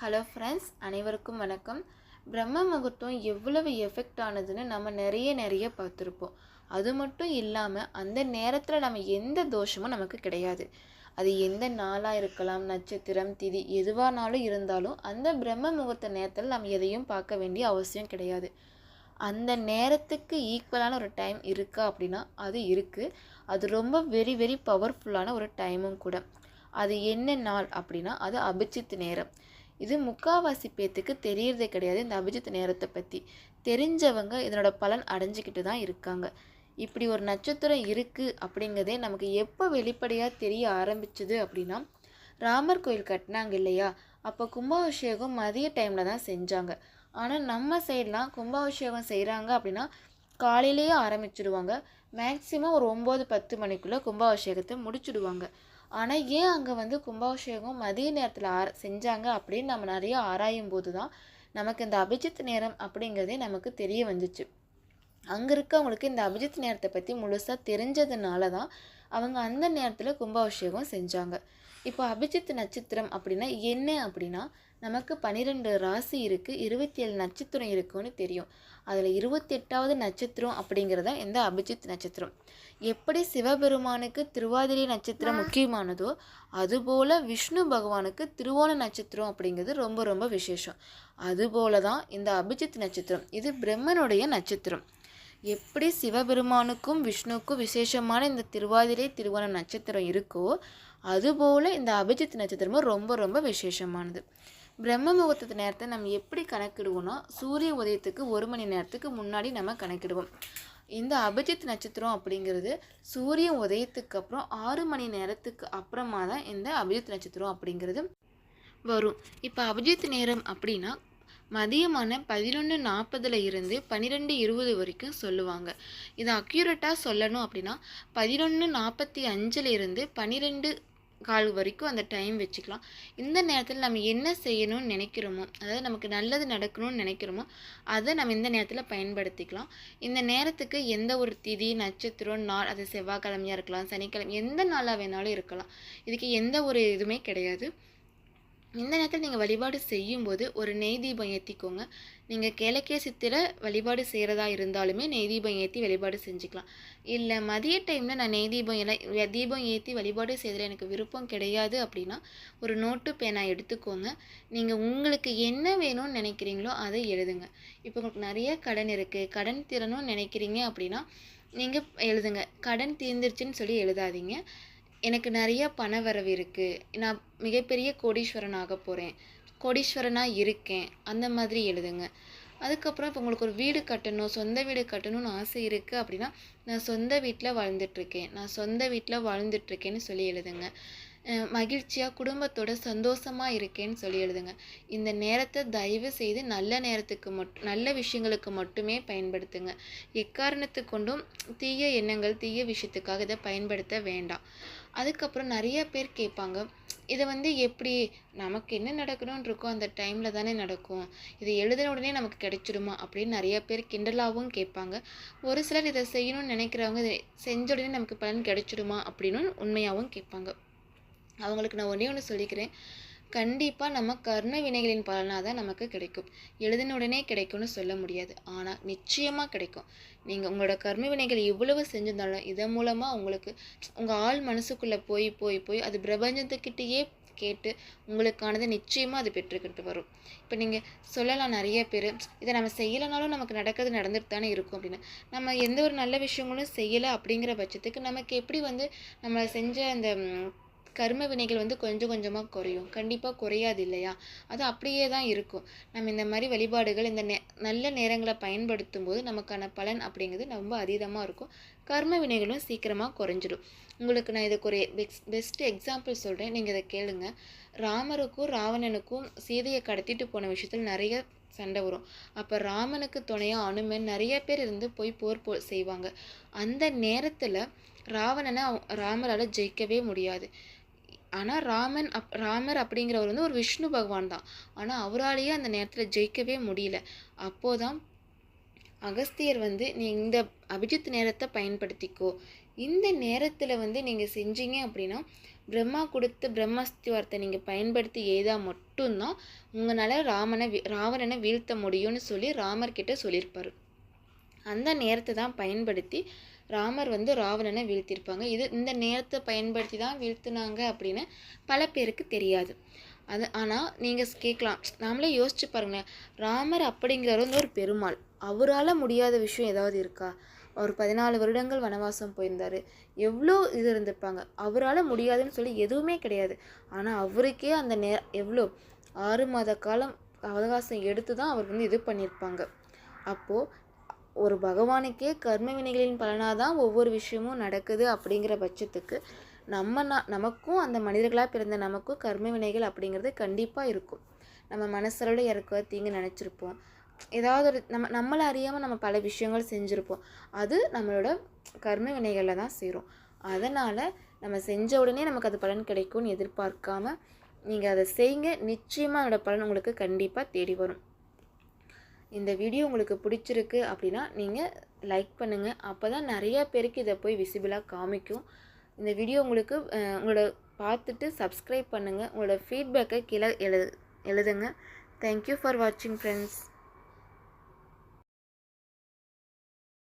Hello friends அனைவருக்கும் வணக்கம். பிரம்ம முகூர்த்தம் எவ்வளவு எஃபெக்ட் ஆனதுன்னு நம்ம நிறைய நிறைய பார்த்துருப்போம். அது மட்டும் இல்லாமல் அந்த நேரத்தில் நம்ம எந்த தோஷமும் நமக்கு கிடையாது. அது எந்த நாளாக இருக்கலாம் நட்சத்திரம் திதி எதுவானாலும் இருந்தாலும் அந்த பிரம்ம முகூர்த்த நேரத்தில் நம்ம எதையும் பார்க்க வேண்டிய அவசியம் கிடையாது. அந்த நேரத்துக்கு ஈக்குவலான ஒரு டைம் இருக்கா அப்படின்னா அது இருக்குது அது ரொம்ப வெரி வெரி பவர்ஃபுல்லான ஒரு டைமும் கூட. அது என்ன நாள் அப்படின்னா அது அபிஜித் நேரம். இது முக்காவாசி பேத்துக்கு தெரியறதே கிடையாது இந்த அபிஜித் நேரத்தை பற்றி தெரிஞ்சவங்க இதனோட பலன் அடைஞ்சிக்கிட்டு தான் இருக்காங்க. இப்படி ஒரு நட்சத்திரம் இருக்குது அப்படிங்கிறதே நமக்கு எப்போ வெளிப்படையாக தெரிய ஆரம்பிச்சுது அப்படின்னா ராமர் கோயில் கட்டினாங்க இல்லையா? அப்போ கும்பாபிஷேகம் மதிய டைமில் தான் செஞ்சாங்க. ஆனால் நம்ம சைட்லாம் கும்பாபிஷேகம் செய்கிறாங்க அப்படின்னா காலையிலேயே ஆரம்பிச்சிடுவாங்க மேக்ஸிமம் ஒரு ஒம்பது பத்து மணிக்குள்ளே கும்பாபிஷேகத்தை முடிச்சுடுவாங்க. ஆனால் ஏன் அங்கே வந்து கும்பாபிஷேகம் மதிய நேரத்தில் ஆர செஞ்சாங்க அப்படின்னு நம்ம நிறைய ஆராயும் போது தான் நமக்கு இந்த அபிஜித் நேரம் அப்படிங்கிறதே நமக்கு தெரிய வந்துச்சு. அங்கே இருக்கவங்களுக்கு இந்த அபிஜித் நேரத்தை பற்றி முழுசாக தெரிஞ்சதுனால தான் அவங்க அந்த நேரத்தில் கும்பாபிஷேகம் செஞ்சாங்க. இப்போ அபிஜித் நட்சத்திரம் அப்படின்னா என்ன அப்படின்னா நமக்கு பன்னிரெண்டு ராசி இருக்குது இருபத்தி ஏழு நட்சத்திரம் இருக்குன்னு தெரியும். அதில் இருபத்தெட்டாவது நட்சத்திரம் அப்படிங்கிறது தான் இந்த அபிஜித் நட்சத்திரம். எப்படி சிவபெருமானுக்கு திருவாதிரை நட்சத்திரம் முக்கியமானதோ அதுபோல் விஷ்ணு பகவானுக்கு திருவோண நட்சத்திரம் அப்படிங்கிறது ரொம்ப ரொம்ப விசேஷம். அதுபோல தான் இந்த அபிஜித் நட்சத்திரம். இது பிரம்மனுடைய நட்சத்திரம். எப்படி சிவபெருமானுக்கும் விஷ்ணுவுக்கும் விசேஷமான இந்த திருவாதிரை திருவோணம் நட்சத்திரம் இருக்கோ அதுபோல் இந்த அபிஜித் நட்சத்திரமும் ரொம்ப ரொம்ப விசேஷமானது. பிரம்ம முகூர்த்தத்து நேரத்தை நம்ம எப்படி கணக்கிடுவோம்னா சூரிய உதயத்துக்கு ஒரு மணி நேரத்துக்கு முன்னாடி நம்ம கணக்கிடுவோம். இந்த அபிஜித் நட்சத்திரம் அப்படிங்கிறது சூரிய உதயத்துக்கு அப்புறம் ஆறு மணி நேரத்துக்கு அப்புறமா தான் இந்த அபிஜித் நட்சத்திரம் அப்படிங்கிறது வரும். இப்போ அபிஜித் நேரம் அப்படின்னா மதியமான பதினொன்று நாற்பதுல இருந்து பன்னிரெண்டு இருபது வரைக்கும் சொல்லுவாங்க. இதை அக்யூரேட்டாக சொல்லணும் அப்படின்னா பதினொன்று நாற்பத்தி அஞ்சுல இருந்து பன்னிரெண்டு கால் வரைக்கும் அந்த டைம் வச்சுக்கலாம். இந்த நேரத்தில் நம்ம என்ன செய்யணும்னு நினைக்கிறோமோ அதாவது நமக்கு நல்லது நடக்கணும்னு நினைக்கிறோமோ அதை நம்ம இந்த நேரத்தில் பயன்படுத்திக்கலாம். இந்த நேரத்துக்கு எந்த ஒரு திதி நட்சத்திரம் நாள் அது செவ்வாய்க்கிழமையாக இருக்கலாம் சனிக்கிழமை எந்த நாளாக வேணாலும் இருக்கலாம். இதுக்கு எந்த ஒரு இதுவுமே கிடையாது. இந்த நேரத்தில் நீங்கள் வழிபாடு செய்யும்போது ஒரு நெய் தீபம் ஏற்றிக்கோங்க நீங்கள் கிழக்கே சித்திர வழிபாடு செய்கிறதா இருந்தாலுமே நெய் தீபம் ஏற்றி வழிபாடு செஞ்சுக்கலாம். இல்லை மதிய டைமில் நான் நெய் தீபம் எல்லாம் தீபம் ஏற்றி வழிபாடு செய்கிறது எனக்கு விருப்பம் கிடையாது அப்படின்னா ஒரு நோட்டு பேனா எடுத்துக்கோங்க. நீங்கள் உங்களுக்கு என்ன வேணும்னு நினைக்கிறீங்களோ அதை எழுதுங்க. இப்போ உங்களுக்கு நிறைய கடன் இருக்குது கடன் திறனும் நினைக்கிறீங்க அப்படின்னா நீங்கள் எழுதுங்க. கடன் தீர்ந்துருச்சுன்னு சொல்லி எழுதாதீங்க. எனக்கு நிறைய பண வரவு இருக்குது நான் மிகப்பெரிய கோடீஸ்வரன் ஆக போகிறேன் கோடீஸ்வரனாக இருக்கேன். அந்த மாதிரி எழுதுங்க. அதுக்கப்புறம் இப்போ உங்களுக்கு ஒரு வீடு கட்டணும் சொந்த வீடு கட்டணும்னு ஆசை இருக்குது அப்படின்னா நான் சொந்த வீட்டில் வாழ்ந்துட்டுருக்கேன் நான் சொந்த வீட்டில் வாழ்ந்துட்டுருக்கேன்னு சொல்லி எழுதுங்க. மகிழ்ச்சியாக குடும்பத்தோட சந்தோஷமாக இருக்கேன்னு சொல்லி எழுதுங்க. இந்த நேரத்தை தயவு செய்து நல்ல நேரத்துக்கு மட் நல்ல விஷயங்களுக்கு மட்டுமே பயன்படுத்துங்க. எக்காரணத்து கொண்டும் தீய எண்ணங்கள் தீய விஷயத்துக்காக இதை பயன்படுத்த வேண்டாம். அதுக்கப்புறம் நிறைய பேர் கேட்பாங்க இதை வந்து எப்படி நமக்கு என்ன நடக்கணும்னு இருக்கோ அந்த டைமில் தானே நடக்கும். இதை எழுதின உடனே நமக்கு கிடைச்சிடுமா அப்படின்னு நிறைய பேர் கிண்டலாகவும் கேட்பாங்க. ஒரு சிலர் இதை செய்யணும்னு நினைக்கிறவங்க இதை செஞ்ச உடனே நமக்கு பலன் கிடைச்சிடுமா அப்படின்னு உண்மையாகவும் கேட்பாங்க. அவங்களுக்கு நான் ஒன்றே ஒன்று சொல்லிக்கிறேன். கண்டிப்பாக நம்ம கர்ண வினைகளின் பலனாக தான் நமக்கு கிடைக்கும். எழுதின உடனே கிடைக்கும்னு சொல்ல முடியாது. ஆனால் நிச்சயமாக கிடைக்கும். நீங்கள் உங்களோட கர்ம வினைகள் எவ்வளவு செஞ்சிருந்தாலும் இதன் மூலமாக உங்களுக்கு உங்கள் ஆள் மனசுக்குள்ளே போய் போய் போய் அது பிரபஞ்சத்துக்கிட்டேயே கேட்டு உங்களுக்கானதை நிச்சயமாக அது பெற்றுக்கிட்டு வரும். இப்போ நீங்கள் சொல்லலாம் நிறைய பேர் இதை நம்ம செய்யலைனாலும் நமக்கு நடக்கிறது நடந்துட்டு தானே இருக்கும் அப்படின்னு. நம்ம எந்த ஒரு நல்ல விஷயங்களும் செய்யலை அப்படிங்கிற பட்சத்துக்கு நமக்கு எப்படி வந்து நம்ம செஞ்ச அந்த கர்ம வினைகள் வந்து கொஞ்சம் கொஞ்சமாக குறையும். கண்டிப்பாக குறையாது இல்லையா? அது அப்படியே தான் இருக்கும். நம்ம இந்த மாதிரி வழிபாடுகள் இந்த நே நல்ல நேரங்களை பயன்படுத்தும் போது நமக்கான பலன் அப்படிங்கிறது ரொம்ப அதீதமாக இருக்கும். கர்ம வினைகளும் சீக்கிரமாக குறைஞ்சிடும். உங்களுக்கு நான் இதுக்கு ஒரு பெக்ஸ் பெஸ்ட் எக்ஸாம்பிள் சொல்கிறேன் நீங்கள் இதை கேளுங்க. ராமருக்கும் ராவணனுக்கும் சீதையை கடத்திட்டு போன விஷயத்தில் நிறைய சண்டை வரும். அப்போ ராமனுக்கு துணையாக அனுமன் நிறைய பேர் இருந்து போய் போர் போ செய்வாங்க. அந்த நேரத்தில் ராவணனை ராமரால் ஜெயிக்கவே முடியாது. ஆனால் ராமன் அப் ராமர் அப்படிங்கிறவர் வந்து ஒரு விஷ்ணு பகவான் தான். ஆனால் அவராலேயே அந்த நேரத்தில் ஜெயிக்கவே முடியல. அப்போதான் அகஸ்தியர் வந்து நீ இந்த அபிஜித் நேரத்தை பயன்படுத்திக்கோ. இந்த நேரத்தில் வந்து நீங்கள் செஞ்சீங்க அப்படின்னா பிரம்மா கொடுத்த பிரம்மஸ்தி வார்த்தை நீங்கள் பயன்படுத்தி எய்தா மட்டும்தான் உங்களால் ராமனை ராவணனை வீழ்த்த முடியும்னு சொல்லி ராமர்கிட்ட சொல்லியிருப்பார். அந்த நேரத்தை தான் பயன்படுத்தி ராமர் வந்து ராவணனை வீழ்த்தியிருப்பாங்க. இது இந்த நேரத்தை பயன்படுத்தி தான் வீழ்த்துனாங்க அப்படின்னு பல பேருக்கு தெரியாது. அது ஆனால் நீங்கள் கேட்கலாம். நாமளே யோசிச்சு பாருங்களேன். ராமர் அப்படிங்கிறவர் வந்து ஒரு பெருமாள். அவரால் முடியாத விஷயம் ஏதாவது இருக்கா? அவர் பதினாலு வருடங்கள் வனவாசம் போயிருந்தார். எவ்வளோ இது இருந்திருப்பாங்க. அவரால் முடியாதுன்னு சொல்லி எதுவுமே கிடையாது. ஆனால் அவருக்கே அந்த நே எவ்வளோ ஆறு மாத காலம் அவகாசம் எடுத்து தான் அவர் வந்து இது பண்ணியிருப்பாங்க. அப்போது ஒரு பகவானுக்கே கர்ம வினைகளின் பலனாக தான் ஒவ்வொரு விஷயமும் நடக்குது அப்படிங்கிற பட்சத்துக்கு நம்ம நான் நமக்கும் அந்த மனிதர்களாக பிறந்த நமக்கும் கர்ம வினைகள் அப்படிங்கிறது கண்டிப்பாக இருக்கும். நம்ம மனசளவில் இறக்க தீங்கு நினச்சிருப்போம். ஏதாவது ஒரு நம்ம நம்மளை அறியாமல் நம்ம பல விஷயங்கள் செஞ்சுருப்போம். அது நம்மளோட கர்ம வினைகளில் தான் சேரும். அதனால் நம்ம செஞ்ச உடனே நமக்கு அது பலன் கிடைக்கும்னு எதிர்பார்க்காம நீங்கள் அதை செய்யுங்க நிச்சயமாக அதோட பலன் உங்களுக்கு கண்டிப்பாக தேடி வரும். இந்த வீடியோ உங்களுக்கு பிடிச்சிருக்கு அப்படின்னா நீங்கள் லைக் பண்ணுங்கள் அப்போ தான் நிறைய பேருக்கு இதை போய் விசிபிளாக காமிக்கும். இந்த வீடியோ உங்களுக்கு உங்களோட பார்த்துட்டு சப்ஸ்கிரைப் பண்ணுங்கள் உங்களோட ஃபீட்பேக்கை கீழே எழு எழுதுங்க. தேங்க்யூ ஃபார் வாட்சிங் ஃப்ரெண்ட்ஸ்